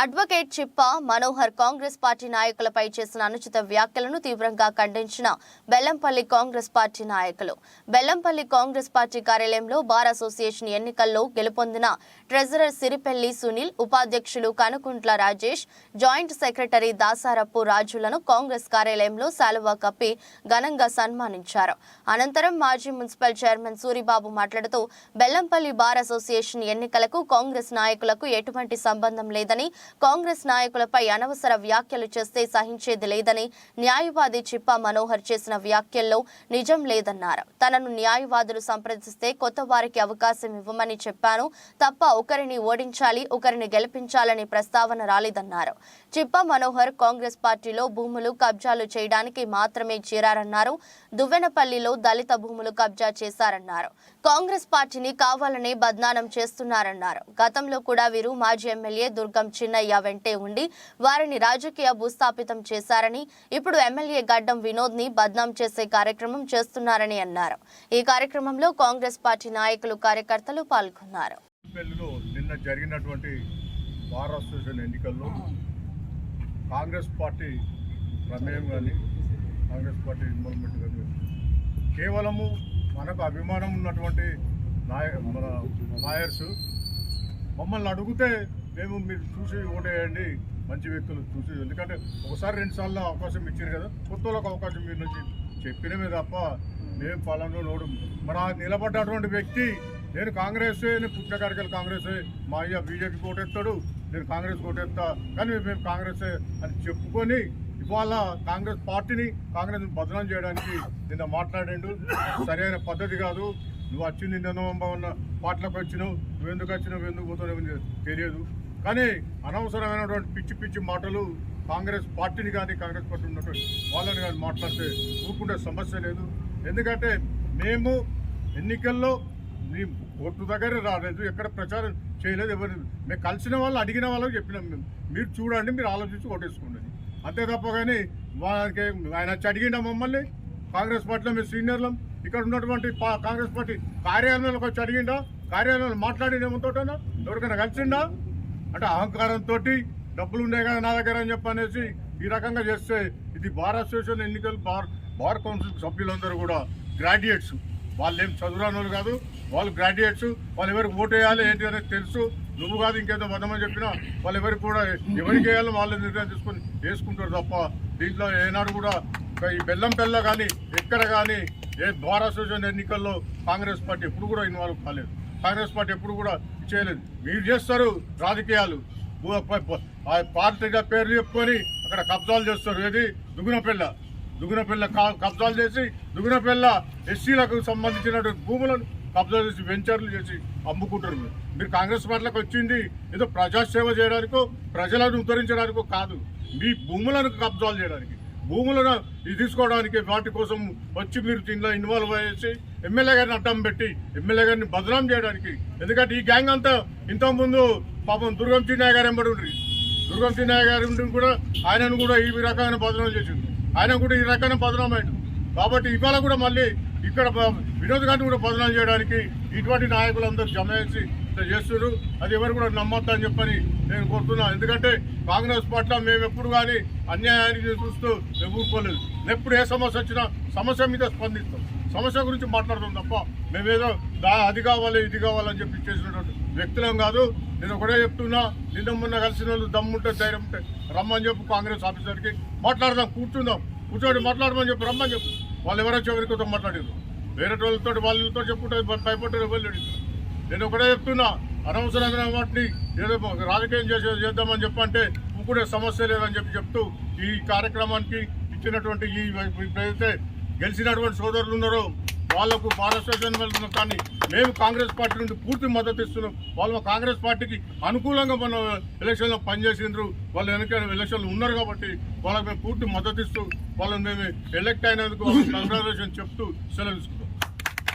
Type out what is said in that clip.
Advocate చిప్ప Manohar Congress party నాయకులపై చేసిన అనుచిత వ్యాఖ్యలను తీవ్రంగా ఖండించిన బెల్లంపల్లి కాంగ్రెస్ పార్టీ నాయకులు. బెల్లంపల్లి కాంగ్రెస్ పార్టీ కార్యాలయంలో బార్ అసోసియేషన్ ఎన్నికల్లో గెలుపొందిన ట్రెజరర్ సిరిపెల్లి సునీల్ ఉపాధ్యక్షులు కనుకుంట్ల రాజేష్ జాయింట్ సెక్రటరీ దాసారప్పు రాజులను కాంగ్రెస్ కార్యాలయంలో శాలువా కప్పి ఘనంగా సన్మానించారు. అనంతరం మాజీ మున్సిపల్ చైర్మన్ సూరిబాబు మాట్లాడుతూ బెల్లంపల్లి బార్ అసోసియేషన్ ఎన్నికలకు కాంగ్రెస్ నాయకులకు ఎటువంటి సంబంధం లేదని కాంగ్రెస్ నాయకులపై అనవసర వ్యాఖ్యలు చేస్తే సహించేది లేదని న్యాయవాది చిప్ప మనోహర్ చేసిన వ్యాఖ్యల్లో నిజం లేదన్నారు. తనను న్యాయవాదులు సంప్రదిస్తే కొత్త వారికి అవకాశం ఇవ్వమని చెప్పాను. తప్ప ఒకరిని ఓడించాలి ఒకరిని గెలిపించాలని ప్రస్తావన రాలేదన్నారు. చిప్ప మనోహర్ కాంగ్రెస్ పార్టీలో భూములు కబ్జాలు చేయడానికి మాత్రమే చేరారన్నారు. దువ్వెనపల్లిలో దళిత భూములు కబ్జా చేశారన్నారు. కాంగ్రెస్ పార్టీని కావాలనే బద్నానం చేస్తున్నారన్నారు. గతంలో కూడా వీరు మాజీ ఎమ్మెల్యే దుర్గం చిన్న చిన్నయ్య వెంటే ఉండి వారిని రాజకీయ భూస్థాపితం చేశారని ఇప్పుడు ఎమ్మెల్యే గడ్డం వినోద్ని బద్నాం చేసే కార్యక్రమం చేస్తున్నారని అన్నారు. ఈ కార్యక్రమంలో కాంగ్రెస్ పార్టీ నాయకులు కార్యకర్తలు పాల్గొన్నారు. నిన్న జరిగినటువంటి బార్ అసోసియేషన్ ఎన్నికల్లో కాంగ్రెస్ పార్టీ ప్రమేయం కానీ కాంగ్రెస్ పార్టీ ఇన్వాల్వ్మెంట్ కానీ కేవలము మనకు అభిమానం ఉన్నటువంటి నాయ మన లాయర్స్ మమ్మల్ని అడిగితే మేము మీరు చూసి ఓటేయండి. మంచి వ్యక్తులు చూసి. ఎందుకంటే ఒకసారి రెండు సార్లు అవకాశం ఇచ్చారు కదా. కొత్త అవకాశం మీరు నుంచి చెప్పినమే తప్ప మేము పలానా నోడు. మన నిలబడ్డటువంటి వ్యక్తి నేను కాంగ్రెస్ నేను పుట్టిన కార్యకర్త కాంగ్రెస్. మా అయ్య బీజేపీ కోటెత్తాడు నేను కాంగ్రెస్ కోటెత్తా కానీ మేము కాంగ్రెస్ అని చెప్పుకొని ఇవాళ కాంగ్రెస్ పార్టీని కాంగ్రెస్ బదనాం చేయడానికి నిన్న మాట్లాడిండు. సరైన పద్ధతి కాదు. నువ్వు వచ్చింది నిన్న ఉన్న పార్టీలకు వచ్చినావు. నువ్వు ఎందుకు వచ్చినావు? ఎందుకు పోతున్నావు? తెలియదు. కానీ అనవసరమైనటువంటి పిచ్చి పిచ్చి మాటలు కాంగ్రెస్ పార్టీని కానీ కాంగ్రెస్ పార్టీ ఉన్నటువంటి వాళ్ళని కానీ మాట్లాడితే ఊరుకుంటే సమస్య లేదు. ఎందుకంటే మేము ఎన్నికల్లో మీ ఓటు దగ్గర రాలేదు ఎక్కడ ప్రచారం చేయలేదు ఎవరు మేము కలిసిన వాళ్ళు అడిగిన వాళ్ళకి చెప్పినాం మేము. మీరు చూడండి మీరు ఆలోచించి ఓటేసుకోండి. అంతే తప్ప కానీ వాళ్ళకి ఆయన వచ్చి అడిగిండా మమ్మల్ని? కాంగ్రెస్ పార్టీలో మేము సీనియర్లం. ఇక్కడ ఉన్నటువంటి పా- కాంగ్రెస్ పార్టీ కార్యాలయంలోకి వచ్చి అడిగిండా? కార్యాలయంలో మాట్లాడిన ఏమంతోటనా ఎవరికైనా కలిసిండా? అంటే అహంకారంతో డబ్బులు ఉన్నాయి కదా నా దగ్గర అని చెప్పనేసి ఈ రకంగా చేస్తే ఇది బార్ అసోసియేషన్ ఎన్నికలు బార్ బార్ కౌన్సిల్ సభ్యులందరూ కూడా గ్రాడ్యుయేట్స్. వాళ్ళు ఏం చదువురానోళ్ళు కాదు వాళ్ళు గ్రాడ్యుయేట్స్. వాళ్ళు ఎవరికి ఓటు వేయాలి ఏంటి అనేది తెలుసు. నువ్వు కాదు ఇంకేదో వదమని చెప్పినా వాళ్ళు ఎవరికి కూడా ఎవరికి వేయాలో వాళ్ళు నిర్ణయం తీసుకొని వేసుకుంటారు తప్ప దీంట్లో ఏనాడు కూడా ఈ బెల్లం పెల్ల కానీ ఎక్కడ కానీ ఏ ద్వారా అసోసియేషన్ ఎన్నికల్లో కాంగ్రెస్ పార్టీ ఎప్పుడు కూడా ఇన్వాల్వ్ కాలేదు. కాంగ్రెస్ పార్టీ ఎప్పుడు కూడా చేయలేదు. మీరు చేస్తారు రాజకీయాలు. పార్టీగా పేర్లు చెప్పుకొని అక్కడ కబ్జాలు చేస్తారు. ఏది? దుగునపెల్ల దుగునపెల్ల కా- కబ్జాలు చేసి దుగునపెల్ల ఎస్సీలకు సంబంధించినటువంటి భూములను కబ్జా చేసి వెంచర్లు చేసి అమ్ముకుంటారు మీరు. మీరు కాంగ్రెస్ పార్టీలకు వచ్చింది ఏదో ప్రజాసేవ చేయడానికో ప్రజలను ఉద్ధరించడానికో కాదు. మీ భూములను కబ్జాలు చేయడానికి. భూములను ఇది తీసుకోవడానికి వాటి కోసం వచ్చి మీరు దీనిలో ఇన్వాల్వ్ అయ్యేసి ఎమ్మెల్యే గారిని అడ్డం పెట్టి ఎమ్మెల్యే గారిని బదనాం చేయడానికి. ఎందుకంటే ఈ గ్యాంగ్ అంతా ఇంతకుముందు పాపం దుర్గం చిన్నయ్య గారు ఎంబడి ఉండ్రి. దుర్గం చిన్నయ్య గారి కూడా ఆయనను కూడా ఈ రకమైన బదనాం చేసింది ఆయన కూడా ఈ రకమైన బదనాం కాబట్టి ఇవాళ కూడా మళ్ళీ ఇక్కడ వినోద్ గారిని కూడా బదనాం చేయడానికి ఇటువంటి నాయకులందరూ జమ చేసి చేస్తున్నారు అది ఎవరు కూడా నమ్మొద్దని చెప్పని నేను కోరుతున్నాను ఎందుకంటే కాంగ్రెస్ పట్ల మేము ఎప్పుడు కానీ అన్యాయానికి చూస్తూ మేము ఊరుకోలేదు. ఎప్పుడు ఏ సమస్య వచ్చినా సమస్య మీద స్పందిస్తాం. సమస్య గురించి మాట్లాడతాం తప్ప మేమేదో దా అది కావాలి ఇది కావాలని చెప్పి చేసినటువంటి వ్యక్తులం కాదు. నేను ఒకటే చెప్తున్నా నిన్న మొన్న కలిసిన వాళ్ళు దమ్ముంటే ధైర్యం ఉంటే రమ్మని చెప్పు కాంగ్రెస్ ఆఫీసర్కి. మాట్లాడదాం కూర్చుందాం. కూర్చోండి మాట్లాడమని చెప్పి రమ్మని చెప్పు. వాళ్ళు ఎవరో చివరికి మాట్లాడారు వేరే వాళ్ళతో వాళ్ళతో చెప్పుకుంటే భయపడ్డారు వెళ్ళాడు నేను ఒకటే చెప్తున్నా అనవసరంగా వాటిని ఏదో రాజకీయం చేసే చేద్దామని చెప్పంటే ఇంకొడే సమస్య లేదని చెప్పి చెప్తూ ఈ కార్యక్రమానికి ఇచ్చినటువంటి ఈ ఇప్పుడైతే గెలిచినటువంటి సోదరులు ఉన్నారో వాళ్ళకు పారస్టేషన్ వెళ్తున్నాం కానీ మేము కాంగ్రెస్ పార్టీ నుండి పూర్తి మద్దతు ఇస్తున్నాం. వాళ్ళు కాంగ్రెస్ పార్టీకి అనుకూలంగా మన ఎలక్షన్లో పనిచేసిండ్రు. వాళ్ళు వెనక ఎలక్షన్లు ఉన్నారు కాబట్టి వాళ్ళకి మేము పూర్తి మద్దతు ఇస్తూ వాళ్ళని మేము ఎలక్ట్ అయినందుకు కంగ్రాచులేషన్ చెప్తూ సెలవు